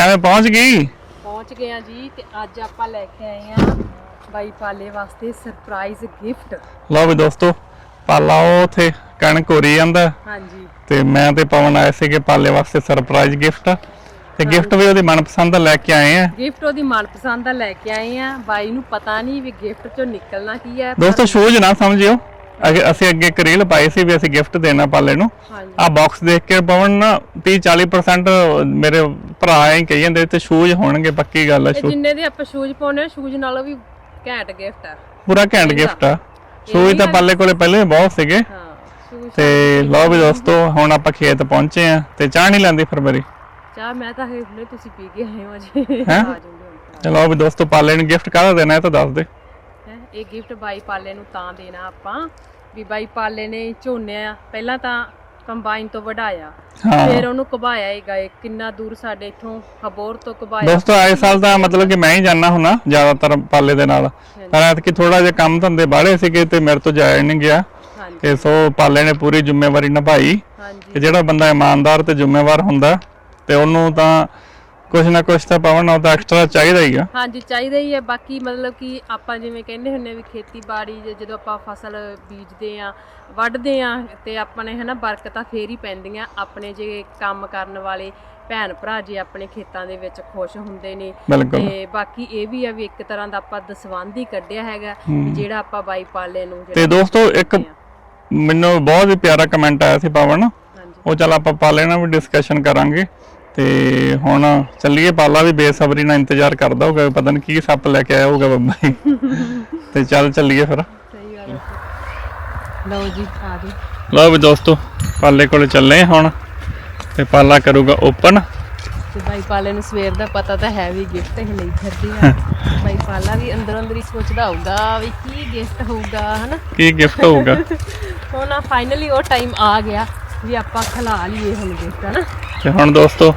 ਕਿਵੇਂ ਪਹੁੰਚ ਗਈ? ਪਹੁੰਚ ਗਏ ਆ ਜੀ ਤੇ ਅੱਜ ਆਪਾਂ ਲੈ ਕੇ ਆਏ ਆ ਬਾਈ ਪਾਲੇ ਵਾਸਤੇ ਸਰਪ੍ਰਾਈਜ਼ ਗਿਫਟ ਲਓ ਵੀ ਦੋਸਤੋ ਪਾਲਾ ਉਹ ਉਥੇ ਕਣਕ ਹੋਰੀ ਜਾਂਦਾ। ਹਾਂਜੀ। ਤੇ ਮੈਂ ਤੇ ਪਵਨ ਆਏ ਸੀਗੇ ਪਾਲੇ ਵਾਸਤੇ ਸਰਪ੍ਰਾਈਜ਼ ਗਿਫਟ ਤੇ ਗਿਫਟ ਵੀ ਉਹਦੀ ਮਨਪਸੰਦ ਦਾ ਲੈ ਕੇ ਆਏ ਆ। ਗਿਫਟ ਉਹਦੀ ਮਨਪਸੰਦ ਦਾ ਲੈ ਕੇ ਆਏ ਆ। ਬਾਈ ਨੂੰ ਪਤਾ ਨਹੀਂ ਵੀ ਗਿਫਟ ਚੋਂ ਨਿਕਲਣਾ ਕੀ ਹੈ ਦੋਸਤੋ ਸ਼ੂਜ਼ ਨਾ ਸਮਝਿਓ। ਅਗੇ ਅਸੀਂ ਅੱਗੇ ਇੱਕ ਰੀਲ ਪਾਈ ਸੀ ਵੀ ਅਸੀਂ ਗਿਫਟ ਦੇਣਾ ਪਾਲੇ ਨੂੰ। ਹਾਂਜੀ। ਆ ਬਾਕਸ ਦੇਖ ਕੇ ਪਵਨ ਨਾ 30 40% ਮੇਰੇ ਭਰਾ ਐਂ ਕਹੀ ਜਾਂਦੇ ਤੇ ਸ਼ੂਜ਼ ਹੋਣਗੇ ਪੱਕੀ ਗੱਲ ਆ ਇਹ ਸ਼ੂ ਜਿੰਨੇ ਦੇ ਆਪਾਂ ਸ਼ੂਜ਼ ਪਾਉਣੇ ਆ ਸ਼ੂਜ਼ ਨਾਲੋਂ ਵੀ ਘੈਂਟ ਗਿਫਟ ਆ। ਪੂਰਾ ਘੈਂਟ ਗਿਫਟ ਆ। ਸ਼ੂਜ਼ ਤਾਂ ਪਾਲੇ ਕੋਲੇ ਪਹਿਲੇ ਬਹੁਤ ਸੀਗੇ। ਹਾਂ ਸ਼ੂਜ਼ ਤੇ ਲਓ ਵੀ ਦੋਸਤੋ ਹੁਣ ਆਪਾਂ ਖੇਤ ਪਹੁੰਚੇ ਆ ਤੇ ਚਾਹ ਨਹੀਂ ਲੈਂਦੀ ਫਰਵਰੀ। ਚਾਹ ਮੈਂ ਤਾਂ ਹੁਣੇ ਤੁਸੀਂ ਪੀ ਕੇ ਆਏ ਹੋ ਅਜੇ। ਹੈਂ? ਆ ਜਾਓਗੇ ਹੁਣ। ਚਲੋ ਵੀ ਦੋਸਤੋ ਪਾਲੇ ਨੂੰ ਗਿਫਟ ਕਾਹਦਾ ਦੇਣਾ ਇਹ ਤਾਂ ਦੱਸ ਦੇ। ਇਹ ਗਿਫਟ ਬਾਈ ਪਾਲੇ ਨੂੰ ਤਾਂ ਦੇਣਾ ਆਪਾਂ ਵੀ ਬਾਈ ਪਾਲੇ ਨੇ ਝੋਨਿਆ ਪਹਿਲਾਂ ਤਾਂ ਕੰਬਾਈਨ ਤੋਂ ਵਢਾਇਆ। ਫਿਰ ਉਹਨੂੰ ਕਬਾਇਆ ਹੀ ਗਏ ਕਿੰਨਾ ਦੂਰ ਸਾਡੇ ਇੱਥੋਂ ਹਬੋਰ ਤੋਂ ਕਬਾਇਆ ਦੋਸਤੋ ਆਏ ਸਾਲ ਤਾਂ ਮਤਲਬ ਕਿ ਮੈਂ ਹੀ ਜਾਣਾ ਹੁਣਾ ਜ਼ਿਆਦਾਤਰ ਪਾਲੇ ਦੇ ਨਾਲ। ਪਰ ਐਤਕੀ ਥੋੜਾ ਜਿਹਾ ਕੰਮ ਧੰਦੇ ਬਾੜੇ ਸੀਗੇ ਤੇ ਮੇਰੇ ਤੋਂ ਜਾਇਆ ਨਹੀਂ ਗਿਆ। ਤੇ ਸੋ ਪਾਲੇ ਨੇ ਪੂਰੀ ਜ਼ਿੰਮੇਵਾਰੀ ਨਿਭਾਈ। ਕਿ ਜਿਹੜਾ ਬੰਦਾ ਇਮਾਨਦਾਰ ਤੇ ਜ਼ਿੰਮੇਵਾਰ ਹੁੰਦਾ ਤੇ ਉਹਨੂੰ ਤਾਂ ਕੁਝ ਨਾ ਕੁਝ ਤਾਂ ਪਾਵਨ ਉਹ ਤਾਂ ਐਕਸਟਰਾ ਚਾਹੀਦਾ ਹੀ ਆ। ਹਾਂਜੀ ਚਾਹੀਦਾ ਹੀ ਹੈ ਬਾਕੀ ਮਤਲਬ ਕਿ ਆਪਾਂ ਜਿਵੇਂ ਕਹਿੰਦੇ ਹੁੰਨੇ ਵੀ ਖੇਤੀਬਾੜੀ ਜਦੋਂ ਆਪਾਂ ਫਸਲ ਬੀਜਦੇ ਆ ਵੱਢਦੇ ਆ ਤੇ ਆਪਾਂ ਨੇ ਹਨਾ ਬਰਕਤਾਂ ਫੇਰ ਹੀ ਪੈਂਦੀਆਂ। ਆਪਣੇ ਜੇ ਕੰਮ ਕਰਨ ਵਾਲੇ ਭੈਣ ਭਰਾ ਜੇ ਆਪਣੇ ਖੇਤਾਂ ਦੇ ਵਿੱਚ ਖੁਸ਼ ਹੁੰਦੇ ਨੇ। ਤੇ ਬਾਕੀ ਇਹ ਵੀ ਆ ਵੀ ਇੱਕ ਤਰ੍ਹਾਂ ਦਾ ਆਪਾਂ ਦਸਵੰਧ ਹੀ ਕੱਢਿਆ ਹੈਗਾ ਜਿਹੜਾ ਆਪਾਂ ਬਾਈ ਪਾਲੇ ਨੂੰ ਤੇ ਦੋਸਤੋ ਇੱਕ ਮੈਨੂੰ ਬਹੁਤ ਹੀ ਪਿਆਰਾ ਕਮੈਂਟ ਆਇਆ ਸੀ ਪਾਵਨ। ਉਹ ਚੱਲ ਆਪਾਂ ਪਾਲੇ ਨਾਲ ਵੀ ਡਿਸਕਸ਼ਨ ਕਰਾਂਗੇ। ਤੇ ਹੁਣ ਚੱਲੀਏ ਪਾਲਾ ਵੀ ਬੇਸਬਰੀ ਨਾਲ ਇੰਤਜ਼ਾਰ ਕਰਦਾ ਹੋਊਗਾ ਪਤਾ ਨਹੀਂ ਕੀ ਸੱਪ ਲੈ ਕੇ ਆਇਆ ਹੋਊਗਾ ਬੱਬਾ ਤੇ ਚੱਲ ਚੱਲੀਏ ਫਿਰ। ਸਹੀ ਗੱਲ ਹੈ ਲਓ ਜੀ ਆ ਗਏ। ਲਓ ਵੀ ਦੋਸਤੋ ਪਾਲੇ ਕੋਲੇ ਚੱਲੇ ਹੁਣ ਤੇ ਪਾਲਾ ਕਰੂਗਾ ਓਪਨ। ਤੇ ਬਾਈ ਪਾਲੇ ਨੂੰ ਸਵੇਰ ਦਾ ਪਤਾ ਤਾਂ ਹੈ ਵੀ ਗਿਫਟ ਹੀ ਲਈ ਫਿਰਦੀ ਆ। ਬਾਈ ਪਾਲਾ ਵੀ ਅੰਦਰੋਂ ਅੰਦਰ ਹੀ ਸੋਚਦਾ ਹੋਊਗਾ ਵੀ ਕੀ ਗਿਫਟ ਹੋਊਗਾ ਹਨਾ? ਕੀ ਗਿਫਟ ਹੋਊਗਾ? ਹੁਣ ਆ ਫਾਈਨਲੀ ਉਹ ਟਾਈਮ ਆ ਗਿਆ। ਵੀ ਆਪਾਂ ਖਲਾ ਲਈਏ ਹੁਣ ਗਿਫਟ ਹਨਾ? ਤੇ ਹੁਣ ਦੋਸਤੋ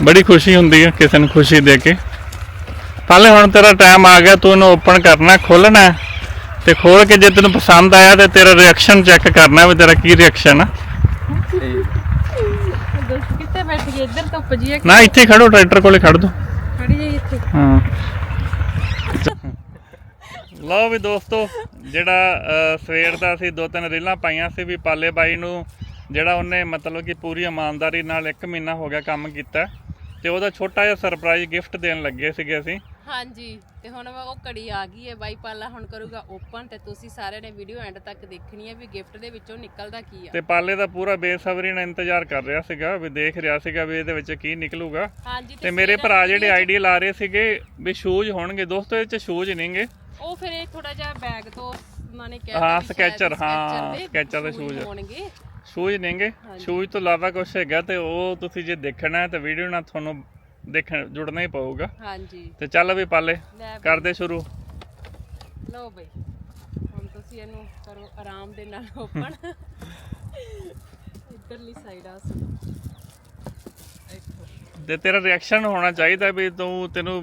ਬੜੀ ਖੁਸ਼ੀ ਹੁੰਦੀ ਹੈ ਕਿਸੇ ਨੂੰ ਖੁਸ਼ੀ ਦੇ ਕੇ। ਪਾਲੇ ਹੁਣ ਤੇਰਾ ਟਾਈਮ ਆ ਗਿਆ ਤੂੰ ਇਹਨੂੰ ਓਪਨ ਕਰਨਾ ਖੋਲਣਾ। ਤੇ ਖੋਲ ਕੇ ਜੇ ਤੈਨੂੰ ਪਸੰਦ ਆਇਆ ਤੇ ਤੇਰਾ ਰਿਐਕਸ਼ਨ ਚੈੱਕ ਕਰਨਾ ਵੀ ਤੇਰਾ ਕੀ ਰਿਐਕਸ਼ਨ ਆ। ਦੋਸਤ ਕਿੱਥੇ ਬੈਠ ਗਏ ਇੱਧਰ ਧੁੱਪ ਜੀ ਹੈ ਨਾ ਇੱਥੇ ਖੜੋ ਟਰੈਕਟਰ ਕੋਲੇ ਖੜ ਦੋ ਖੜੀ ਜਾਈ ਇੱਥੇ। ਹਾਂ। ਲਓ ਵੀ ਦੋਸਤੋ ਜਿਹੜਾ ਸਵੇਰ ਦਾ ਅਸੀਂ ਦੋ ਤਿੰਨ ਰੀਲਾਂ ਪਾਈਆਂ ਸੀ ਵੀ ਪਾਲੇ ਬਾਈ ਨੂੰ ਜਿਹੜਾ ਉਹਨੇ ਮਤਲਬ ਕਿ ਪੂਰੀ ਇਮਾਨਦਾਰੀ ਨਾਲ 1 ਮਹੀਨਾ ਹੋ ਗਿਆ ਕੰਮ ਕੀਤਾ ਤੇ ਉਹਦਾ ਛੋਟਾ ਜਿਹਾ ਸਰਪ੍ਰਾਈਜ਼ ਗਿਫਟ ਦੇਣ ਲੱਗੇ ਸੀਗੇ ਅਸੀਂ। ਹਾਂਜੀ ਤੇ ਹੁਣ ਉਹ ਕੜੀ ਆ ਗਈ ਹੈ ਬਾਈ ਪਾਲਾ ਹੁਣ ਕਰੂਗਾ ਓਪਨ ਤੇ ਤੁਸੀਂ ਸਾਰਿਆਂ ਨੇ ਵੀਡੀਓ ਐਂਡ ਤੱਕ ਦੇਖਣੀ ਹੈ ਵੀ ਗਿਫਟ ਦੇ ਵਿੱਚੋਂ ਨਿਕਲਦਾ ਕੀ ਆ। ਤੇ ਪਾਲੇ ਦਾ ਪੂਰਾ ਬੇਸਬਰੀ ਨਾਲ ਇੰਤਜ਼ਾਰ ਕਰ ਰਿਹਾ ਸੀਗਾ ਵੀ ਦੇਖ ਰਿਹਾ ਸੀਗਾ ਵੀ ਇਹਦੇ ਵਿੱਚ ਕੀ ਨਿਕਲੂਗਾ। ਹਾਂਜੀ ਤੇ ਮੇਰੇ ਭਰਾ ਜਿਹੜੇ ਆਈਡੀ ਲਾ ਰਹੇ ਸੀਗੇ ਵੀ ਸ਼ੂਜ਼ ਹੋਣਗੇ ਦੋਸਤੋ ਇਹ ਚ ਸ਼ੂਜ਼ ਨਹੀਂਗੇ ਉਹ ਫਿਰ ਇਹ ਥੋੜਾ ਜਿਹਾ ਬੈਗ ਤੋਂ ਉਹਨਾਂ ਨੇ ਕਿਹਾ ਹਾਂ, ਸਕੈਚਰ, ਹਾਂ, ਸਕੈਚਰ ਦੇ shoes। ਹੋਣਗੇ। ਸ਼ੂਜ਼ ਨਹੀਂਗੇ ਸ਼ੂਜ਼ ਤੋਂ ਇਲਾਵਾ ਕੁਝ ਹੈਗਾ ਤੇ ਉਹ ਤੁਸੀਂ ਜੇ ਦੇਖਣਾ ਹੈ ਤਾਂ ਵੀਡੀਓ ਨਾਲ ਤੁਹਾਨੂੰ ਦੇਖਣ ਜੁੜਨਾ ਹੀ ਪਊਗਾ। ਹਾਂਜੀ। ਤੇ ਚੱਲ ਵੀ ਪਾਲੇ ਲੈ ਬਈ, ਕਰਦੇ ਸ਼ੁਰੂ। ਲਓ ਬਈ ਹੁਣ ਤੁਸੀਂ ਇਹਨੂੰ ਕਰੋ ਆਰਾਮ ਦੇ ਨਾਲ ਓਪਨ। ਇੱਧਰਲੀ ਸਾਈਡ ਆ ਸੀ ਇੱਥੋਂ। ਤੇ ਤੇਰਾ ਰਿਐਕਸ਼ਨ ਹੋਣਾ ਚਾਹੀਦਾ ਵੀ ਤੂੰ ਤੈਨੂੰ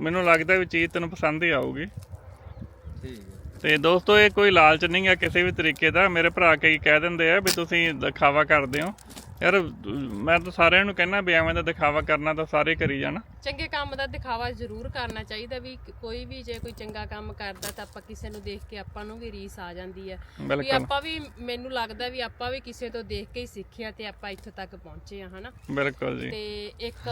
ਮੈਨੂੰ ਲੱਗਦਾ ਵੀ ਚੀਜ਼ ਤੈਨੂੰ ਪਸੰਦ ਹੀ ਆਊਗੀ। ਤੇ ਦੋਸਤੋ, ਇਹ ਕੋਈ ਲਾਲਚ ਨਹੀਂ ਹੈ ਕਿਸੇ ਵੀ ਤਰੀਕੇ ਦਾ। ਮੇਰੇ ਭਰਾ ਕਈ ਕਹਿ ਦਿੰਦੇ ਆ ਵੀ ਤੁਸੀਂ ਦਿਖਾਵਾ ਕਰਦੇ ਹੋ। ਯਾਰ, ਮੈਂ ਤਾਂ ਸਾਰਿਆਂ ਨੂੰ ਕਹਿਣਾ ਵੀ ਐਵੇਂ ਦਾ ਦਿਖਾਵਾ ਕਰਨਾ ਤਾਂ ਸਾਰੇ ਕਰੀ ਜਾਣ। ਚੰਗੇ ਕੰਮ ਦਾ ਦਿਖਾਵਾ ਜ਼ਰੂਰ ਕਰਨਾ ਚਾਹੀਦਾ ਵੀ ਕੋਈ ਵੀ ਜੇ ਕੋਈ ਚੰਗਾ ਕੰਮ ਕਰਦਾ ਤਾਂ ਆਪਾਂ ਕਿਸੇ ਨੂੰ ਦੇਖ ਕੇ ਆਪਾਂ ਨੂੰ ਵੀ ਰੀਸ ਆ ਜਾਂਦੀ ਹੈ। ਵੀ ਆਪਾਂ ਵੀ ਮੈਨੂੰ ਲੱਗਦਾ ਵੀ ਆਪਾਂ ਵੀ ਕਿਸੇ ਤੋਂ ਦੇਖ ਕੇ ਹੀ ਸਿੱਖਿਆ ਤੇ ਆਪਾਂ ਇੱਥੋਂ ਤੱਕ ਪਹੁੰਚੇ ਆ ਹਨਾ? ਬਿਲਕੁਲ ਜੀ। ਤੇ ਇੱਕ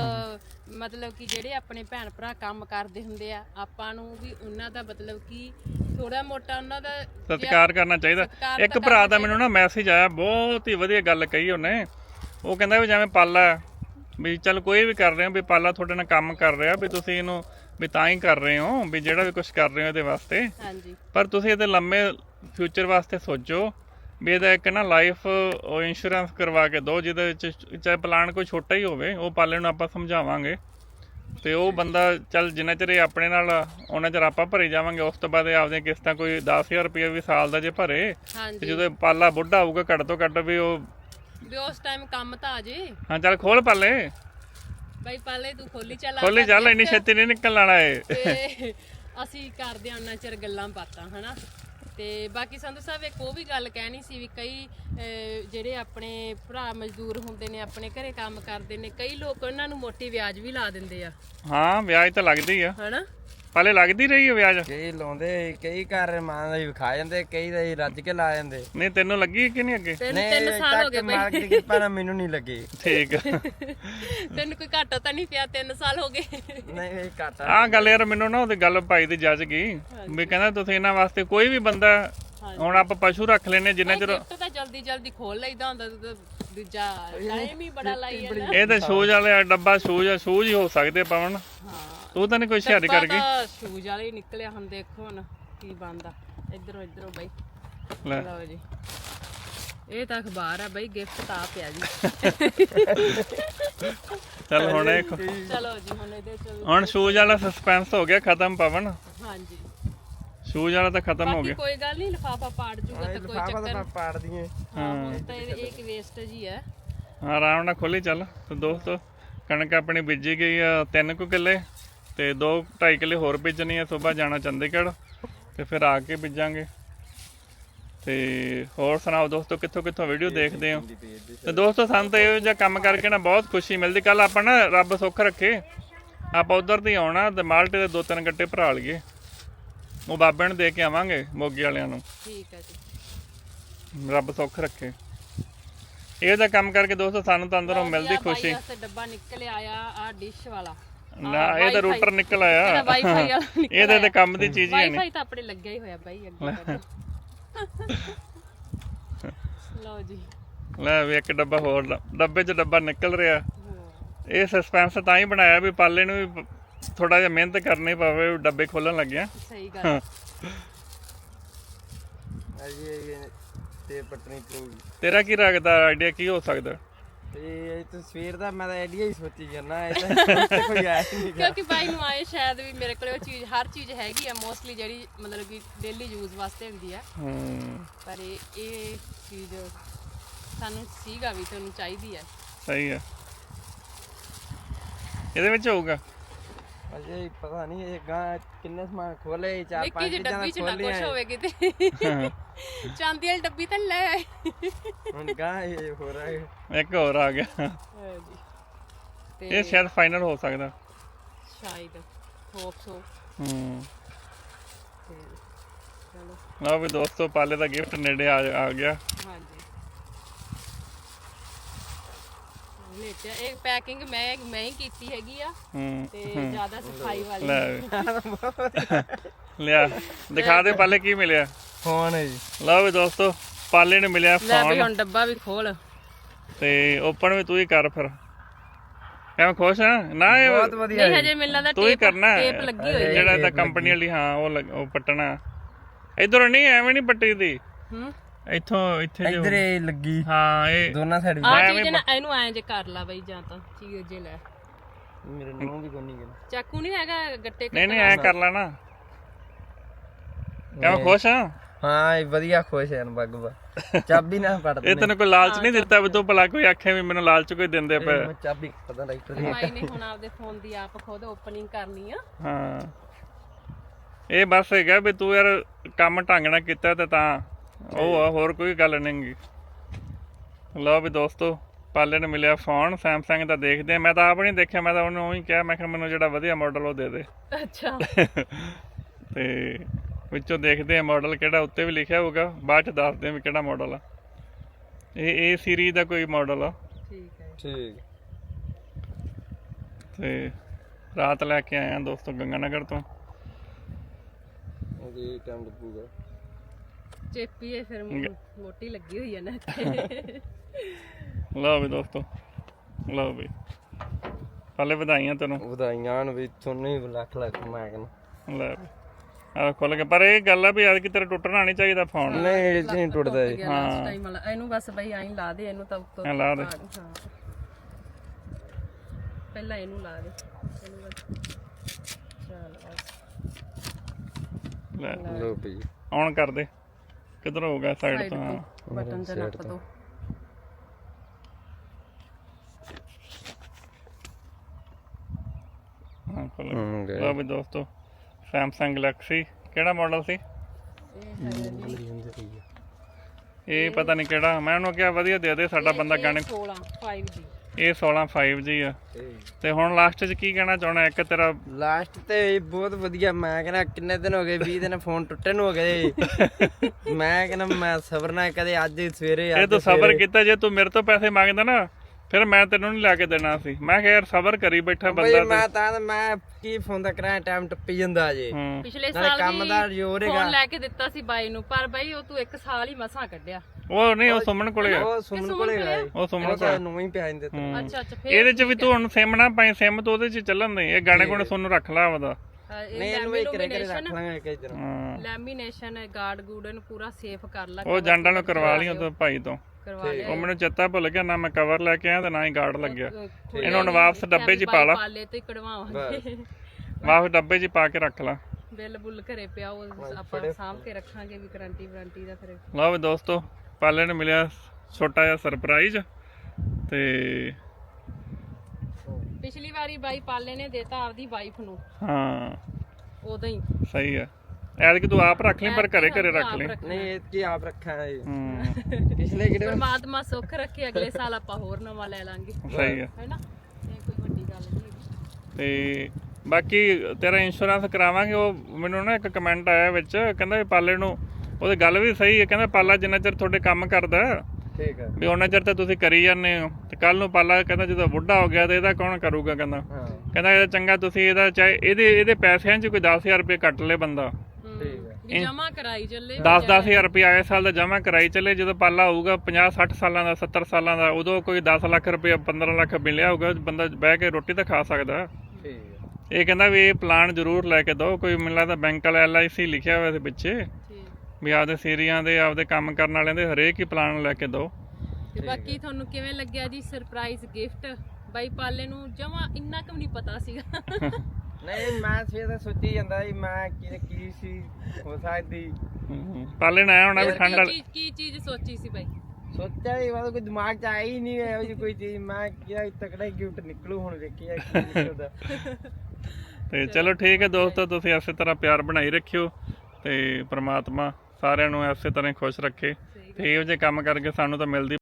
ਮਤਲਬ ਕਿ ਜਿਹੜੇ ਆਪਣੇ ਭੈਣ ਭਰਾ ਕੰਮ ਕਰਦੇ ਹੁੰਦੇ ਆ ਆਪਾਂ ਨੂੰ ਵੀ ਉਹਨਾਂ ਦਾ ਮਤਲਬ ਕਿ ਥੋੜਾ ਮੋਟਾ ਉਹਨਾਂ ਦਾ ਸਤਿਕਾਰ ਕਰਨਾ ਚਾਹੀਦਾ। ਇੱਕ ਭਰਾ ਦਾ ਮੈਨੂੰ ਨਾ ਮੈਸੇਜ ਆਇਆ ਬਹੁਤ ਹੀ ਵਧੀਆ ਗੱਲ ਕਹੀ ਉਹਨੇ। ਉਹ ਕਹਿੰਦਾ ਵੀ ਜਿਵੇਂ ਪਾਲਾ ਵੀ ਚੱਲ ਕੋਈ ਵੀ ਕਰ ਰਹੇ ਹੋ ਵੀ ਪਾਲਾ ਤੁਹਾਡੇ ਨਾਲ ਕੰਮ ਕਰ ਰਿਹਾ ਵੀ ਤੁਸੀਂ ਇਹਨੂੰ ਵੀ ਤਾਂ ਹੀ ਕਰ ਰਹੇ ਹੋ ਵੀ ਜਿਹੜਾ ਵੀ ਕੁਝ ਕਰ ਰਹੇ ਹੋ ਇਹਦੇ ਵਾਸਤੇ। ਹਾਂਜੀ। ਪਰ ਤੁਸੀਂ ਇਹਦੇ ਲੰਮੇ ਫਿਊਚਰ ਵਾਸਤੇ ਸੋਚੋ ਵੀ ਇਹਦਾ ਇੱਕ ਨਾ ਲਾਈਫ ਇੰਸ਼ੋਰੈਂਸ ਕਰਵਾ ਕੇ ਦਿਓ ਜਿਹਦੇ ਵਿੱਚ ਚਾਹੇ ਪਲਾਨ ਕੋਈ ਛੋਟਾ ਹੀ ਹੋਵੇ ਉਹ ਪਾਲੇ ਨੂੰ ਆਪਾਂ ਸਮਝਾਵਾਂਗੇ। ਤੇ ਉਹ ਬੰਦਾ ਚੱਲ ਜਿੰਨਾ ਚਿਰ ਇਹ ਆਪਣੇ ਨਾਲ ਉਹਨਾਂ ਚਿਰ ਆਪਾਂ ਭਰੇ ਜਾਵਾਂਗੇ ਉਸ ਤੋਂ ਬਾਅਦ ਇਹ ਆਪਦੀਆਂ ਕਿਸ਼ਤਾਂ ਕੋਈ 10000 ਰੁਪਏ ਵੀ ਸਾਲ ਦਾ ਜੇ ਭਰੇ ਤੇ ਜਦੋਂ ਇਹ ਪਾਲਾ ਬੁੱਢਾ ਹੋਊਗਾ ਘੱਟ ਤੋਂ ਘੱਟ ਵੀ ਉਹ ਵੀ ਉਸ ਟਾਈਮ ਕੰਮ ਤਾਂ ਆ ਜੇ। ਹਾਂ ਚੱਲ ਖੋਲ ਪਾਲੇ ਬਾਈ ਪਾਲੇ ਤੂੰ ਖੋਲੀ ਚੱਲ ਖੋਲੀ ਚੱਲ ਇੰਨੀ ਛੇਤੀ ਨਹੀਂ ਨਿਕਲ ਆਣਾ ਏ ਤੇ ਅਸੀਂ ਕਰਦੇ ਆ ਉਹਨਾਂ ਚਿਰ ਗੱਲਾਂ ਬਾਤਾਂ ਹਨਾ। ਤੇ ਬਾਕੀ ਸੰਧੂ ਸਾਹਿਬ ਇੱਕ ਉਹ ਵੀ ਗੱਲ ਕਹਿਣੀ ਸੀ ਵੀ ਕਈ ਜਿਹੜੇ ਆਪਣੇ ਭਰਾ ਮਜ਼ਦੂਰ ਹੁੰਦੇ ਨੇ ਆਪਣੇ ਘਰੇ ਕੰਮ ਕਰਦੇ ਨੇ ਕਈ ਲੋਕ ਉਹਨਾਂ ਨੂੰ ਮੋਟੀ ਵਿਆਜ ਵੀ ਲਾ ਦਿੰਦੇ ਆ। ਹਾਂ ਵਿਆਜ ਤਾਂ ਲੱਗਦੀ ਆ। ਹਨਾ? ਪਹਿਲੇ ਲੱਗਦੀ ਰਹੀ ਹੈ ਵਿਆਜ? ਕਈ ਲਾਉਂਦੇ ਕਈ ਘਰ ਮਾਂ ਦਾ ਹੀ ਖਾ ਜਾਂਦੇ ਕਈ ਦਾ ਹੀ ਰੱਜ ਕੇ ਲਾ ਜਾਂਦੇ। ਨਹੀਂ ਤੈਨੂੰ ਲੱਗੀ ਕਿ ਨਹੀਂ ਅੱਗੇ? ਤਿੰਨ ਤਿੰਨ ਸਾਲ ਹੋ ਗਏ ਬਈ। ਮਾਲਕ ਦੀ ਕਿਰਪਾ ਨਾਲ ਮੈਨੂੰ ਨਹੀਂ ਲੱਗੀ। ਠੀਕ ਆ। ਤੈਨੂੰ ਕੋਈ ਘਾਟਾ ਤਾਂ ਨਹੀਂ ਪਿਆ ਤਿੰਨ ਸਾਲ ਹੋ ਗਏ। ਨਹੀਂ ਇਹ ਘਾਟਾ ਆਹ ਗੱਲ ਯਾਰ ਮੈਨੂੰ ਨਾ ਉਹਦੀ ਗੱਲ ਭਾਈ ਦੀ ਜੱਜ ਗਈ ਵੀ ਕਹਿੰਦਾ ਤੁਸੀਂ ਇਹਨਾਂ ਵਾਸਤੇ ਕੋਈ ਵੀ ਬੰਦਾ ਹੁਣ ਆਪਾਂ ਪਸ਼ੂ ਰੱਖ ਲੈਨੇ ਜਿੰਨੇ ਚਿਰ ਗਿਫਟ ਤਾਂ ਜਲਦੀ ਜਲਦੀ ਖੋਲ ਲਈਦਾ ਹੁੰਦਾ ਤੇ ਦੂਜਾ ਟਾਈਮ ਹੀ ਬੜਾ ਲਾਈ ਜਾਂਦਾ। ਇਹ ਤਾਂ ਸ਼ੂਜ਼ ਵਾਲੇ ਡੱਬਾ ਸ਼ੂਜ਼ ਆ ਸ਼ੂਜ਼ ਹੀ ਹੋ ਸਕਦੇ ਪਵਨ। ਹਾਂ। ਤੂੰ ਤਾਂ ਨਹੀਂ ਕੋਈ ਸ਼ਿਆਰੀ ਕਰ ਗਈ। ਤਾਂ ਸ਼ੂਜ਼ ਵਾਲੇ ਹੀ ਨਿਕਲਿਆ ਹੁਣ ਦੇਖੋ ਹੁਣ ਕੀ ਬਣਦਾ। ਇਧਰੋਂ ਇਧਰੋਂ ਬਾਈ। ਲੈ। ਲਓ ਜੀ। ਇਹ ਤਾਂ ਅਖਬਾਰ ਆ ਬਾਈ ਗਿਫਟ ਤਾਂ ਪਿਆ ਜੀ। ਚੱਲ ਹੁਣ ਇਹ ਚਲੋ ਜੀ ਹੁਣ ਇਹਦੇ ਚ ਹੁਣ ਸ਼ੂਜ਼ ਵਾਲਾ ਸਸਪੈਂਸ ਹੋ ਗਿਆ ਖਤਮ ਪਵਨ। ਹਾਂਜੀ। ਸ਼ੂਜ਼ ਵਾਲਾ ਤਾਂ ਖਤਮ ਹੋ ਬਾਕੀ ਗਿਆ। ਕੋਈ ਗੱਲ ਨਹੀਂ ਲਿਫਾਫਾ ਪਾੜ ਜੂਗਾ ਤਾਂ ਕੋਈ ਲਿਫਾਫਾ ਚੱਕਰ ਤਾਂ ਪਾੜ ਦਈਏ। ਹਾਂ। ਹੁਣ ਤਾਂ ਇਹ ਇੱਕ ਵੇਸਟੇਜ ਹੀ ਹੈ। ਹਾਂ ਆਰਾਮ ਨਾਲ ਖੋਲੀ ਚੱਲ। ਤੇ ਦੋਸਤੋ ਕਣਕ ਆਪਣੀ ਬੀਜੀ ਗਈ ਆ ਤਿੰਨ ਕੁ ਕਿੱਲੇ ਤੇ ਦੋ ਢਾਈ ਕਿੱਲੇ ਹੋਰ ਬੀਜਣੀ ਆ ਸਵੇਰ ਜਾਣਾ ਚੰਡੀਗੜ੍ਹ ਤੇ ਫਿਰ ਆ ਕੇ ਬੀਜਾਂਗੇ। ਤੇ ਹੋਰ ਸੁਣਾਓ ਦੋਸਤੋ ਕਿੱਥੋਂ ਕਿੱਥੋਂ ਵੀਡੀਓ ਦੇਖਦੇ ਹੋ? ਤੇ ਦੋਸਤੋ ਸਾਨੂੰ ਤਾਂ ਇਹੋ ਜਿਹਾ ਕੰਮ ਕਰਕੇ ਨਾ ਬਹੁਤ ਖੁਸ਼ੀ ਮਿਲਦੀ। ਕੱਲ ਆਪਾਂ ਨਾ ਰੱਬ ਸੁੱਖ ਰੱਖੇ। ਆਪਾਂ ਉਧਰ ਦੀ ਆਉਣਾ ਤੇ ਮਾਲਟੇ ਦੇ ਦੋ ਤਿੰਨ ਗੱਟੇ ਭਰਾ ਲਈਏ। ਉਹ ਬਾਬੇ ਨੂੰ ਦੇ ਕੇ ਆਵਾਂਗੇ ਮੋਗੇ ਵਾਲਿਆਂ ਨੂੰ। ਠੀਕ ਹੈ ਜੀ। ਰੱਬ ਸੁੱਖ ਰੱਖੇ। ਇਹ ਜਿਹਾ ਕੰਮ ਕਰਕੇ ਦੋਸਤੋ ਸਾਨੂੰ ਤਾਂ ਅੰਦਰੋਂ ਮਿਲਦੀ ਖੁਸ਼ੀ। ਬਾਈ ਵਾਸਤੇ ਡੱਬਾ ਨਿਕਲ ਆਇਆ ਆ ਡਿਸ਼ ਵਾਲਾ। ਨਾ ਇਹ ਤਾਂ ਰੂਟਰ ਨਿਕਲ ਆਇਆ। ਵਾਈਫਾਈ ਵਾਲਾ ਨਿਕਲ ਇਹਦੇ ਤੇ ਕੰਮ ਦੀ ਚੀਜ਼ ਹੀ ਨਹੀਂ ਵਾਈਫਾਈ ਤਾਂ ਆਪਣੇ ਲੱਗਿਆ ਹੀ ਹੋਇਆ ਬਾਈ ਅੱਗੇ। ਲਓ ਜੀ। ਲੈ ਵੀ ਇੱਕ ਡੱਬਾ ਹੋਰ ਡੱਬੇ 'ਚ ਡੱਬਾ ਨਿਕਲ ਰਿਹਾ। ਇਹ ਸਸਪੈਂਸ ਤਾਂ ਹੀ ਬਣਾਇਆ ਵੀ ਪਾਲੇ ਨੂੰ ਵੀ ਥੋੜਾ ਜਿਹਾ ਮਿਹਨਤ ਕਰਨੀ ਪਵੇ ਡੱਬੇ ਖੋਲਣ ਲੱਗਿਆ ਸਹੀ ਗੱਲ ਅਜੇ ਇਹ ਤੇ ਪਟਣੀ ਪਊਗੀ ਤੇਰਾ ਕੀ ਲੱਗਦਾ ਆਈਡੀਆ ਕੀ ਹੋ ਸਕਦਾ? ਤੇ ਇਹ ਤਾਂ ਸਵੇਰ ਦਾ ਮੈਂ ਤਾਂ ਆਈਡੀਆ ਹੀ ਸੋਚੀ ਜਾਂਦਾ ਇਹ ਤਾਂ ਕੋਈ ਆਇਆ ਹੀ ਨਹੀਂ ਕਿਉਂਕਿ ਬਾਈ ਨੂੰ ਆਏ ਸ਼ਾਇਦ ਵੀ ਮੇਰੇ ਕੋਲ ਉਹ ਚੀਜ਼ ਹਰ ਚੀਜ਼ ਹੈਗੀ ਆ ਮੋਸਟਲੀ ਜਿਹੜੀ ਮਤਲਬ ਕਿ ਡੇਲੀ ਯੂਜ਼ ਵਾਸਤੇ ਹੁੰਦੀ ਆ। ਹੂੰ। ਪਰ ਇਹ ਇਹ ਚੀਜ਼ ਸਾਨੂੰ ਸੀਗਾ ਵੀ ਤੁਹਾਨੂੰ ਚਾਹੀਦੀ ਆ। ਸਹੀ ਆ। ਇਹਦੇ ਵਿੱਚ ਹੋਊਗਾ। ਅਜੇ ਪਤਾ ਨਹੀਂ ਇਹ ਗਾਂ ਕਿੰਨੇ ਸਮਾਨ ਖੋਲੇ ਚਾਰ ਨਿੱਕੀ ਪੰਜ ਜਿਹੀ ਚੀਜ਼ਾਂ ਡੱਬੀ ਚ ਨਾ ਖੋਲੇ ਕੁਛ ਹੋਵੇ ਕਿਤੇ ਚਾਂਦੀ ਵਾਲੀ ਡੱਬੀ ਤਾਂ ਲੈ ਆਏ। ਹੁਣ ਗਾਂ ਇਹ ਹੋ ਰਿਹਾ ਹੈ ਇੱਕ ਹੋਰ ਆ ਗਿਆ। ਜੀ ਤੇ ਇਹ ਸ਼ਾਇਦ ਫਾਈਨਲ ਹੋ ਸਕਦਾ। ਸ਼ਾਇਦ ਹੋਪ ਸੋ ਹੂੰ। ਤੇ ਚਲੋ। ਲਓ ਵੀ ਦੋਸਤੋ ਪਾਲੇ ਦਾ ਗਿਫਟ ਨੇੜੇ ਆ ਆ ਗਿਆ। ਹਾਂਜੀ। ਲੇਟਿਆ ਇਹ ਪੈਕਿੰਗ ਮੈਂ ਮੈਂ ਹੀ ਕੀਤੀ ਹੈਗੀ ਆ। ਹੂੰ ਤੇ ਜ਼ਿਆਦਾ ਸਫ਼ਾਈ ਵਾਲੀ। ਲੈ ਵੀ। ਲਿਆ ਦਿਖਾ ਦੇ ਪਾਲੇ ਕੀ ਮਿਲਿਆ? ਫੋਨ ਹੈ ਜੀ। ਲਓ ਵੀ ਦੋਸਤੋ ਪਾਲੇ ਨੂੰ ਮਿਲਿਆ ਲੈ ਵੀ ਫੋਨ। ਹੁਣ ਡੱਬਾ ਵੀ ਖੋਲ। ਤੇ ਓਪਨ ਵੀ ਤੂੰ ਹੀ ਕਰ ਫਿਰ। ਕਿਵੇਂ ਖੁਸ਼ ਆ? ਨਾ ਇਹ ਬਹੁਤ ਵਧੀਆ ਨਹੀਂ ਹਜੇ ਮਿਲਣਾ ਦਾ ਤੂੰ ਹੀ ਟੇਪ ਕਰਨਾ ਟੇਪ ਲੱਗੀ ਹੋਈ ਹੈ। ਜਿਹੜਾ ਇਹਦਾ ਕੰਪਨੀ ਵਾਲੀ ਹਾਂ ਉਹ ਲੱਗ- ਉਹ ਪੱਟਣਾ। ਇਧਰੋਂ ਨਹੀਂ ਐਵੇਂ ਨਹੀਂ ਪੱਟੀ ਦੀ ਹੂੰ। ਇੱਥੋਂ ਇੱਥੇ ਜੋ ਇਧਰ ਇਹ ਲੱਗੀ। ਹਾਂ ਇਹ ਦੋਨਾਂ ਸਾਈਡ ਆ ਚੀਜ਼ ਨਾ ਇਹਨੂੰ ਐਂ ਜੇ ਕਰ ਲਾ ਬਈ ਜਾਂ ਤਾਂ ਚੀਜ਼ ਜੇ ਲੈ। ਮੇਰੇ ਨੂੰ ਵੀ ਕੋਈ ਨਹੀਂ ਗਿਆ ਚਾਕੂ ਨਹੀਂ ਹੈਗਾ ਗੱਟੇ ਨਹੀਂ ਨਹੀਂ ਐ ਕਰ ਲੈਣਾ ਕਿਵੇਂ ਖੁਸ਼ ਆ? ਹਾਂ ਇਹ ਵਧੀਆ ਖੁਸ਼ ਹੈ ਬੱਗਵਾ ਚਾਬੀ ਨਾ ਪੜਦੇ ਇਹ ਤੈਨੂੰ ਕੋਈ ਲਾਲਚ ਨਹੀਂ ਦਿੱਤਾ ਵੀ ਤੂੰ ਭਲਾ ਕੋਈ ਆਖੇ ਵੀ ਮੈਨੂੰ ਲਾਲਚ ਕੋਈ ਦਿੰਦੇ ਪਏ। ਮੈਂ ਚਾਬੀ ਪਤਾ ਡਾਕਟਰ ਦੀ। ਭਾਈ ਨੇ ਹੁਣ ਆਪਦੇ ਫੋਨ ਦੀ ਆਪ ਖੁਦ ਓਪਨਿੰਗ ਕਰਨੀ ਆ। ਹਾਂ। ਇਹ ਬਸ ਹੈਗਾ ਵੀ ਤੂੰ ਯਾਰ ਕੰਮ ਢੰਗ ਨਾਲ ਕੀਤਾ ਤੇ ਤਾਂ ਉਹ ਆ ਹੋਰ ਕੋਈ ਗੱਲ ਨਹੀਂਗੀ ਲਓ ਵੀ ਦੋਸਤੋ ਪਾਲੇ ਨੂੰ ਮਿਲਿਆ ਫੋਨ Samsung ਦਾ ਦੇਖਦੇ ਆ। ਮੈਂ ਤਾਂ ਆਪ ਨਹੀਂ ਦੇਖਿਆ ਮੈਂ ਤਾਂ ਉਹਨੂੰ ਉਹੀ ਕਿਹਾ ਮੈਂ ਕਿਹਾ ਮੈਨੂੰ ਜਿਹੜਾ ਵਧੀਆ ਮਾਡਲ ਉਹ ਦੇ ਦੇ। ਅੱਛਾ। ਤੇ ਵਿੱਚੋਂ ਦੇਖਦੇ ਆ ਮਾਡਲ ਕਿਹੜਾ ਉੱਤੇ ਵੀ ਲਿਖਿਆ ਹੋਊਗਾ ਬਾਅਦ ਚ ਦੱਸਦੇ ਆ ਵੀ ਕਿਹੜਾ ਮਾਡਲ ਆ। ਇਹ ਇਹ ਸੀਰੀਜ਼ ਦਾ ਕੋਈ ਮਾਡਲ ਆ। ਠੀਕ ਹੈ। ਠੀਕ। ਤੇ ਰਾਤ ਲੈ ਕੇ ਆਇਆ ਦੋਸਤੋ ਗੰਗਾਨਗਰ ਤੋਂ। ਉਹਦੀ ਟਾਈਮ ਲੱਗੂਗਾ। ਚੇਪੀ ਇਹ ਫਿਰ ਮੋਟੀ ਲੱਗੀ ਹੋਈ ਹੈ ਨਾ ਇੱਥੇ। ਲਓ ਵੀ ਦੋਸਤੋ ਲਓ ਵੀ। ਪਹਿਲੇ ਵਧਾਈਆਂ ਤੈਨੂੰ। ਵਧਾਈਆਂ ਨੂੰ ਵੀ ਤੁਹਾਨੂੰ ਹੀ ਲੱਖ ਲੱਖ ਮੈਂ ਕਹਿੰਦਾ ਲੈ ਵੀ ਆ ਖੁੱਲ ਕੇ ਪਰ ਇਹ ਗੱਲ ਆ ਵੀ ਅੱਜ ਕਿ ਤੇਰਾ ਟੁੱਟਣਾ ਨਹੀਂ ਚਾਹੀਦਾ ਫੋਨ ਨਹੀਂ ਇਹ ਨਹੀਂ ਟੁੱਟਦਾ ਜੀ। ਲਾਸਟ ਟਾਈਮ ਵਾਲਾ। ਇਹਨੂੰ ਬਸ ਬਈ ਐਂ ਲਾ ਦੇ ਇਹਨੂੰ ਤਾਂ ਉੱਤੋਂ ਐਂ ਲਾ ਦੇ। ਹਾਂ। ਪਹਿਲਾਂ ਇਹਨੂੰ ਲਾ ਦੇ। ਇਹਨੂੰ ਬਸ ਚੱਲ ਬਸ। ਲੈ। ਲੋ ਪਈ ਔਨ ਕਰ ਦੇ। ਕਿੱਧਰ ਹੋਊਗਾ ਸਾਈਡ ਸਾਈਡ ਤੋਂ? ਹਾਂ ਤੋਂ ਬਟਨ ਤੇ ਨੱਪ ਦੋ ਹਾਂ ਖੁੱਲ ਗਿਆ ਹੂੰ ਲਓ ਵੀ ਦੋਸਤੋ Samsung Galaxy ਕਿਹੜਾ ਮਾਡਲ ਸੀ? ਇਹ ਪਤਾ ਨਹੀਂ ਕਿਹੜਾ ਮੈਂ ਉਹਨੂੰ ਕਿਹਾ ਵਧੀਆ ਦੇ ਦੇ ਸਾਡਾ ਬੰਦਾ ਗਾਣੇ 16 5G ਇਹ 16 5G ਆ। ਤੇ ਹੁਣ ਲਾਸਟ 'ਚ ਕੀ ਕਹਿਣਾ ਚਾਹਣਾ? ਇੱਕ ਤੇਰਾ ਲਾਸਟ ਤੇ ਬਹੁਤ ਵਧੀਆ। ਮੈਂ ਕਹਿੰਦਾ ਕਿੰਨੇ ਦਿਨ ਹੋ ਗਏ? 20 ਦਿਨ ਫੋਨ ਟੁੱਟੇ ਨੂੰ ਹੋ ਗਏ। ਮੈਂ ਕਹਿੰਦਾ ਮੈਂ ਸਬਰ ਨਾਲ ਕਦੇ ਅੱਜ ਸਵੇਰੇ ਇਹ ਤੂੰ ਸਬਰ ਕੀਤਾ। ਜੇ ਤੂੰ ਮੇਰੇ ਤੋਂ ਪੈਸੇ ਮੰਗਦਾ ਨਾ ਫਿਰ ਮੈਂ ਤੈਨੂੰ ਨਹੀਂ ਲੈ ਕੇ ਦੇਣਾ ਸੀ। ਮੈਂ ਕਿਹਾ ਯਾਰ ਸਬਰ ਕਰੀ ਬੈਠਾ ਬਈ ਬੰਦਾ ਮੈਂ ਤਾਂ। ਮੈਂ ਕੀ ਫੋਨ ਦਾ ਕਰਾਂ ਟਾਈਮ ਟੱਪੀ ਜਾਂਦਾ ਜੇ। ਪਿਛਲੇ ਸਾਲ ਕੰਮ ਵੀ ਦਾ ਜ਼ੋਰ ਹੈਗਾ। ਫੋਨ ਲੈ ਕੇ ਦਿੱਤਾ ਸੀ ਬਾਈ ਨੂੰ ਪਰ ਬਾਈ ਉਹ ਤੂੰ ਇੱਕ ਸਾਲ ਹੀ ਮਸਾਂ ਕੱਢਿਆ। ਉਹ ਨਹੀਂ ਉਹ ਸੁਮਨ ਕੋਲੇ ਆ। ਉਹ ਸੁਮਨ ਕੋਲੇ ਗਏ ਉਹ ਸੁਮਨ ਤਾਂ ਨੂੰ ਹੀ ਪਿਆ ਜਾਂਦੇ ਤੇ। ਅੱਛਾ ਅੱਛਾ ਫੇਰ ਇਹਦੇ 'ਚ ਵੀ ਤੂੰ ਹੁਣ ਸਿਮ ਨਾ ਪਾਈ ਸਿਮ ਤੋਂ ਉਹਦੇ 'ਚ ਚੱਲਣ ਦੇ। ਇਹ ਗਾਣੇ ਕੋਣੇ ਸੁਣ ਰੱਖ ਲਾ ਉਹਦਾ ਨਹੀਂ ਇਹਨੂੰ ਵੀ ਕਰੇ ਕਰੇ ਰੱਖ ਲਾਂਗੇ ਦਿਨ ਹਾਂ। ਲੈਮੀਨੇਸ਼ਨ ਗਾਰਡ ਗੂਡਨ ਪੂਰਾ ਸੇਫ ਕਰ ਲਾ ਉਹ ਜਾਂਡਾਂ ਨੂੰ ਕਰਵਾ ਲਈ ਉਹ ਭਾਈ ਤੋਂ। ਕਰਵਾ ਲਿਆ ਉਹ ਮੈਨੂੰ ਚੇਤਾ ਭੁੱਲ ਗਿਆ ਨਾ ਮੈਂ ਕਵਰ ਲੈ ਕੇ ਆਇਆ ਤੇ ਨਾ ਹੀ ਗਾਰਡ ਲੱਗਿਆ। ਇਹਨੂੰ ਹੁਣ ਵਾਪਸ ਡੱਬੇ 'ਚ ਪਾ ਲਾ। ਪਾਲੇ ਤੇ ਕਢਵਾਵਾਂਗੇ। ਵਾਪਸ ਡੱਬੇ 'ਚ ਪਾ ਕੇ ਰੱਖ ਲਾ। ਬਿੱਲ ਬੁੱਲ ਘਰੇ ਪਿਆ ਉਹ ਆਪਾਂ ਸਾਂਭ ਕੇ ਰੱਖਾਂਗੇ ਵੀ ਗਾਰੰਟੀ ਵਾਰੰਟੀ ਦਾ ਫਿਰ। ਲਓ ਵੀ ਦੋਸਤੋ ਪਾਲੇ ਨੂੰ ਮਿਲਿਆ ਛੋਟਾ ਜਿਹਾ ਸਰਪ੍ਰਾਈਜ਼ ਤੇ ਪਿਛਲੀ ਵਾਰੀ ਬਾਈ ਪਾਲੇ ਨੇ ਦੇਤਾ ਆਪਦੀ ਵਾਈਫ ਨੂੰ। ਹਾਂ। ਉਦੋਂ ਹੀ। ਸਹੀ ਹੈ ਐਤਕੀ ਤੂੰ ਆਪ ਰੱਖ ਲਈ ਪਰ ਘਰੇ ਘਰੇ ਰੱਖ ਲਈ। ਨਹੀਂ ਇਹ ਕੀ ਆਪ ਰੱਖਾਂ ਇਹ ਹੂੰ। ਪਿਛਲੇ ਕਿਹੜੇ ਪਰਮਾਤਮਾ ਸੁੱਖ ਰੱਖੇ ਅਗਲੇ ਸਾਲ ਆਪਾਂ ਹੋਰ ਨਵਾਂ ਲੈ ਲਾਂਗੇ। ਸਹੀ ਹੈ ਹੈਨਾ ਇਹ ਕੋਈ ਵੱਡੀ ਗੱਲ ਨਹੀਂ ਤੇ ਬਾਕੀ ਤੇਰਾ ਇੰਸ਼ੋਰੈਂਸ ਕਰਾਵਾਂਗੇ ਉਹ ਮੈਨੂੰ ਨਾ ਇੱਕ ਕਮੈਂਟ ਆਇਆ ਵਿੱਚ ਕਹਿੰਦਾ ਵੀ ਪਾਲੇ ਨੂੰ ਉਹਦੀ ਗੱਲ ਵੀ ਸਹੀ ਹੈ ਕਹਿੰਦਾ ਪਾਲਾ ਜਿੰਨਾ ਚਿਰ ਤੁਹਾਡੇ ਕੰਮ ਕਰਦਾ ਠੀਕ ਹੈ। ਵੀ ਉਹਨਾਂ ਚਿਰ ਤਾਂ ਤੁਸੀਂ ਕਰੀ ਜਾਂਦੇ ਹੋ। ਤੇ ਕੱਲ ਨੂੰ ਪਾਲਾ ਕਹਿੰਦਾ ਜਦੋਂ ਬੁੱਢਾ ਹੋ ਗਿਆ ਤੇ ਇਹਦਾ ਕੌਣ ਕਰੂਗਾ ਕਹਿੰਦਾ। ਹਾਂ। ਕਹਿੰਦਾ ਇਹ ਚੰਗਾ ਤੁਸੀਂ ਇਹਦਾ ਚਾਹੇ ਇਹਦੇ ਇਹਦੇ ਪੈਸਿਆਂ 'ਚ ਕੋਈ 10000 ਰੁਪਏ ਕੱਟ ਲੇ ਬੰਦਾ। ਠੀਕ ਹੈ। ਵੀ ਜਮਾ ਕਰਾਈ ਚੱਲੇ। 10-10000 ਰੁਪਏ ਆਏ ਸਾਲ ਦਾ ਜਮ੍ਹਾਂ ਕਰਾਈ ਚੱਲੇ ਜਦੋਂ ਪਾਲਾ ਹੋਊਗਾ 50-60 ਸਾਲਾਂ ਦਾ 70 ਸਾਲਾਂ ਦਾ ਉਦੋਂ ਕੋਈ 10 ਲੱਖ ਰੁਪਏ 15 ਲੱਖ ਮਿਲਿਆ ਹੋਊਗਾ ਬੰਦਾ ਬਹਿ ਕੇ ਰੋਟੀ ਤਾਂ ਖਾ ਸਕਦਾ। ਠੀਕ ਹੈ। ਇਹ ਕਹਿੰਦਾ ਵੀ ਇਹ ਪਲਾਨ ਜ਼ਰੂਰ ਲੈ ਕੇ ਦਿਓ ਕੋਈ ਮੈਨੂੰ ਲੱਗਦਾ ਬੈਂਕ ਵਾਲਾ ਐਲਆਈਸੀ ਲਿਖਿਆ ਹੋਇਆ ਸੀ ਪਿੱਛੇ। ਠੀਕ ਵੀ ਆਪਦੇ ਸੀਰੀਆਂ ਦੇ ਆਪਦੇ ਕੰਮ ਕਰਨ ਵਾਲਿਆਂ ਦੇ ਹਰੇਕ ਹੀ ਪਲਾਨ ਲੈ ਕੇ ਦਿਓ। ਤੇ ਬਾਕੀ ਤੁਹਾਨੂੰ ਕਿਵੇਂ ਲੱਗਿਆ ਜੀ ਸਰਪ੍ਰਾਈਜ਼ ਗਿਫਟ ਬਾਈ ਪਾਲੇ ਨੂੰ ਜਮਾ ਇੰਨਾ ਕੁ ਨਹੀਂ ਪਤਾ ਸੀਗਾ। ਨਹੀਂ ਮੈਂ ਸਵੇਰ ਦਾ ਸੋਚੀ ਜਾਂਦਾ ਸੀ ਮੈਂ ਕੀ ਕੀ ਸੀ ਹੋ ਸਕਦੀ। ਪਾਲੇ ਨਾ ਆਇਆ ਹੋਣਾ ਵੀ ਠੰਡ ਕੀ ਵਾਲੀ। ਕੀ ਚੀਜ਼ ਸੋਚੀ ਸੀ ਬਾਈ? ਸੋਚਿਆ ਹੀ ਮਤਲਬ ਕੋਈ ਦਿਮਾਗ 'ਚ ਆਈ ਹੀ ਨਹੀਂ ਇਹੋ ਜਿਹੀ ਕੋਈ ਚੀਜ਼। ਮੈਂ ਕਿਹਾ ਤਕੜਾ ਹੀ ਗਿਫਟ ਨਿਕਲੂ ਹੁਣ ਵੇਖੀਆ ਕੀ ਨਿਕਲਦਾ ਤੇ ਚਲੋ ਠੀਕ ਹੈ ਦੋਸਤੋ ਤੁਸੀਂ ਇਸੇ ਤਰ੍ਹਾਂ ਪਿਆਰ ਬਣਾਈ ਰੱਖਿਓ ਤੇ ਪ੍ਰਮਾਤਮਾ ਸਾਰਿਆਂ ਨੂੰ ਇਸੇ ਤਰ੍ਹਾਂ ਹੀ ਖੁਸ਼ ਰੱਖੇ। ਤੇ ਇਹੋ ਜਿਹੇ ਕੰਮ ਕਰਕੇ ਸਾਨੂੰ ਤਾਂ ਮਿਲਦੀ